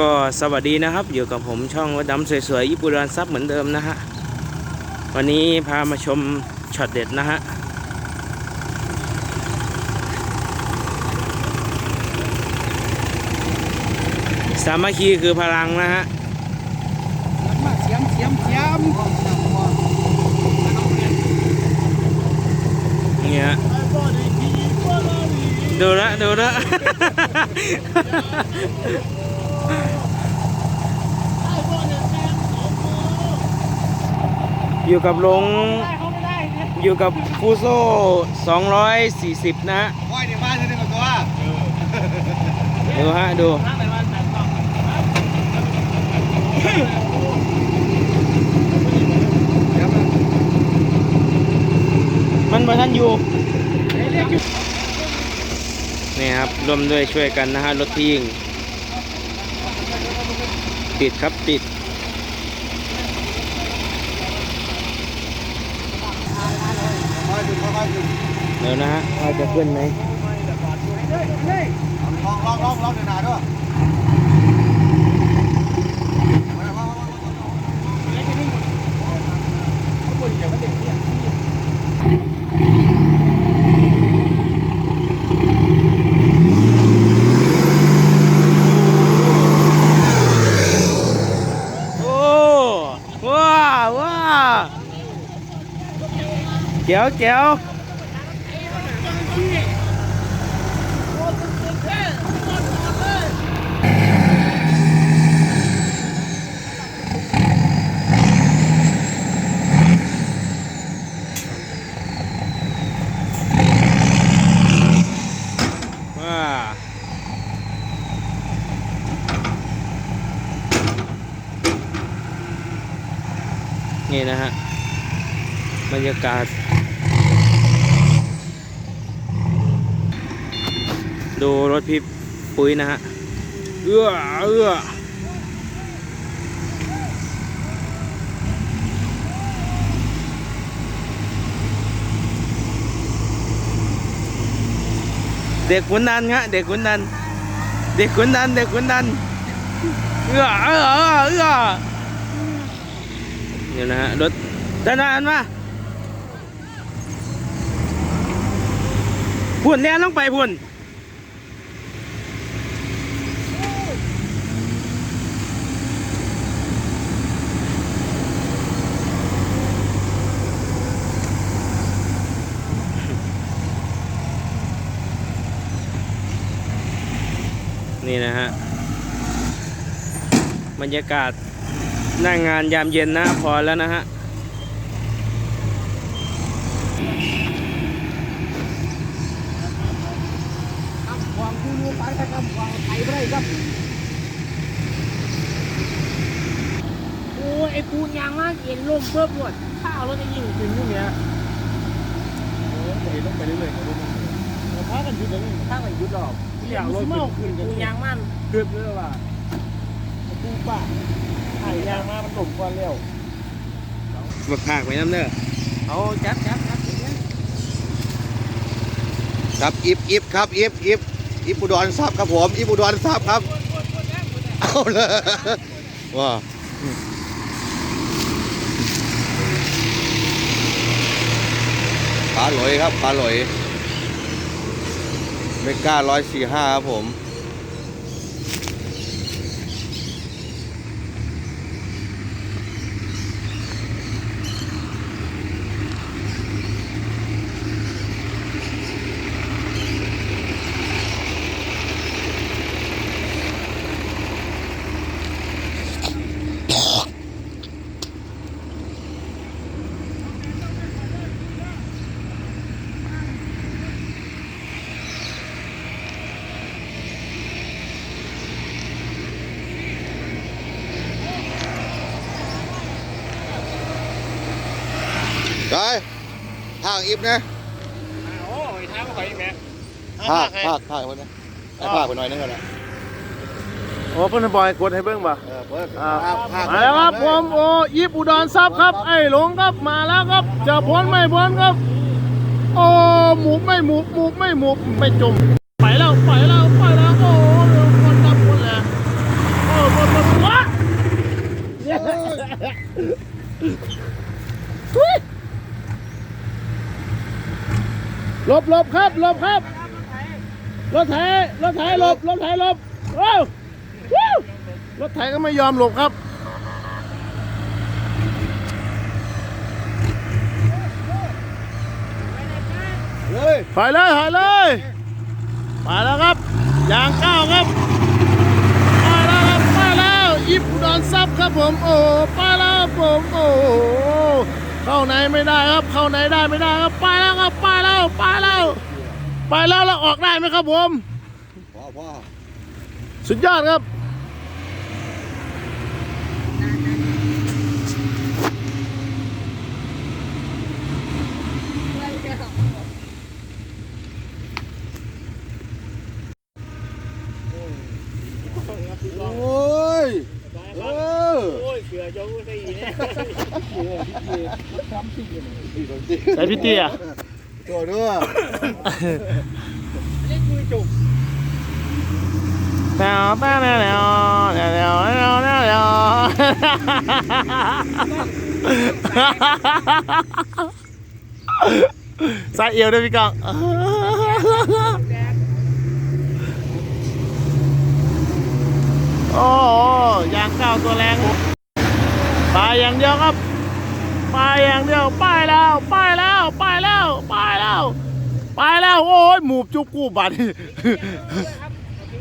ก็สวัสดีนะครับ อยู่กับผมช่องวัดดำสวยๆญี่ปุ่นรานซับเหมือนเดิมนะฮะ วันนี้พามาชมช็อตเด็ดนะฮะ สามัคคีคือพลังนะฮะมาเสียมเสียมเสียมเนี่ยฮะดูนะดูนะ อยู่กับลงอยู่กับฟูโซ่ 240 นะฮะว่ายในบ้านนี่ก็ตัวดูฮะ ดูมันมาท่านอยู่ นี่ครับร่วมด้วยช่วยกันนะฮะ รถที่ยิง ติดครับติด เดี๋ยวนะฮะว่าจะขึ้นไหมลองลองลองลองเดินหนาด้วย โอ้ว้าว้า เจ๋วเจ๋วว้านี่นะฮะบรรยากาศ ดูรถพี่ปุ้ยนะฮะ เอื้อ เอื้อ เด็กขุนนันฮะ เด็กขุนนัน เด็กขุนนัน เด็กขุนนัน เอื้อ เอื้อ เอื้อเอื้อนี่นะฮะ รถด้านหน้าอันมาพุ่นแล่นลงไปพุ่น นี่นะฮะบรรยากาศหน้างงานยามเย็นนะพอแล้วนะฮะความคู่รู้ไปครับวามไปไม่ได้ครับโอ้ยไอ้ปูนยางมากเอ็นลมเพิ่มหมดข้าวรถจะยิงถึงนี่เนี่ย เห็นต้องไปเรื่อยๆครับเราพา กันอยู่ตรงนี้ถ้ามันยุดหรอกอยากรถเมาขึ้นกันปูยางมันเกือบเลยว่ะปูป้าไอ้ยางมามันหลมก่อนแล้วบักผากไว้น้ำเด้อเอาจับจับจับครับอิฟอิฟครับอิฟอิฟอิฟอุดรทรัพย์ครับผมอิฟอุดรทรัพย์ครับเอาเลยว้าปลาลอยครับปลาลอย เมก้าร้อยสี่ห้าครับผม ได้ภาคอิฟนะโอ้ยท้ามาไปแม่ภาคภาคภาคคนนะให้ภาคไปหน่อยนึงก่อนนะโอ้เพิ่นบอยกดให้เบิ่งป่ะเออเปิดอ่าภาคภาคมาแล้วครับผมโอ้ยิบอุดรทรัพย์ครับ ไอ้หลงครับมาแล้วครับ จะพ้นไม่พ้นครับ โอ้หมูไม่หมูหมูไม่หมูไม่จมไปแล้วไปแล้วไปแล้วโอ้คนครับคนแหละโอ้ บ หลบครับหลบครับรถไถรถไถหลบรถไถหลบโอ้ววู้รถไถก็ไม่ยอมหลบครับเลยถอยเลยถอยเลยมาแล้วครับยางก้าวครับมาแล้วครับมาแล้วอิบอุดรซับครับผมโอ้โหไปแล้วครับผมโอ้โหเข้าไหนไม่ได้ครับ เข้าไหนได้ไม่ได้ครับไปแล้วครับไปแล้วไปแล้วไปแล้วแล้วออกได้ไหมครับผมพ่อพ่อสุดยอดครับโอ้ยเออโอ้ยเสือโจ้ได้อีเนี่ย ใส่พี่เตี้ยตัวด้วยเล่นมือจุกแนวแนวแนวแนวแนวแนวแนวแนวแนวใส่เอวด้วยพี่กองโอ้ยางก้าวตัวแรง ไปอย่างเดียวครับ ไปอย่างเดียว ไปแล้ว ไปแล้ว ไปแล้ว ไปแล้ว ไปแล้ว โอ้ยหมูบจุกกูบัดนี่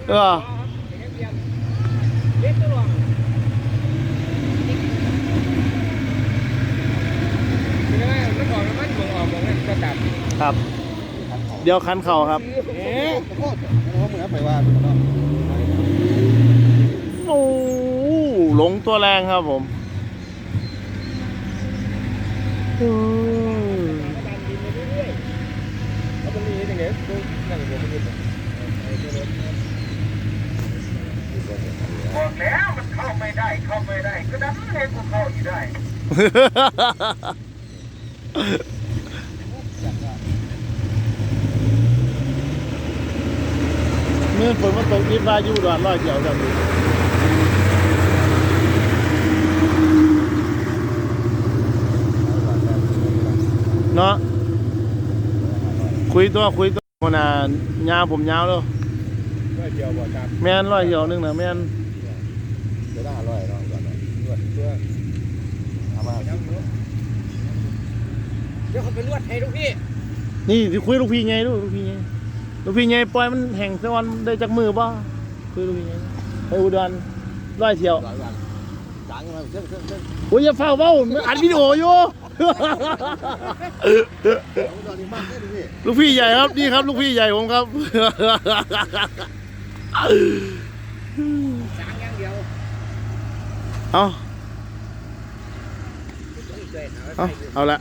เออเล่นตลอครับ เดี๋ยวคันเข่าครับเอ๊ะโทษเขาเหมือนไปว่าโอ้หลงตัวแรงครับผม อืมดันดินไปเรื่อยๆแล้วมันมีอย่างเงี้ยดูนั่งหัวมันดินบอกแล้วมันเข้าไม่ได้เข้าไม่ได้ ก็ดันให้กูเข้าอยู่ได้เมื่อฝนมันตกนิดวาอยุดอนร้อยเดียวกัน เนาะคุยตัวคุยตัวคนน่ะยาวผมยาวเลยก็เดียวบ่ตับแม่นร้อยเดียวหนึงนะแม่นเดี๋ยวได้อร่อยเนาะก่อนเนาะตัวตัวเอามาเดี๋ยวเขาไปลวดให้ลูกพี่นี่ที่คุยลูกพี่ไงลูกลูกพี่ไงลูกพี่ไงปล่อยมันแห่งสวรรค์ได้จากมือบ่คุยลูกพี่ไงไปอุดรร้อยเที่ยวหลายวันจังมาเส้นเส้นเส้นโอ้ยอย่าเฝ้าเว้ามันอัดวิดีโออยู่ ลูกพี่ใหญ่ครับนี่ครับ ลูกพี่ใหญ่ผมครับสางอย่างเดียวเอาเอาเอาละ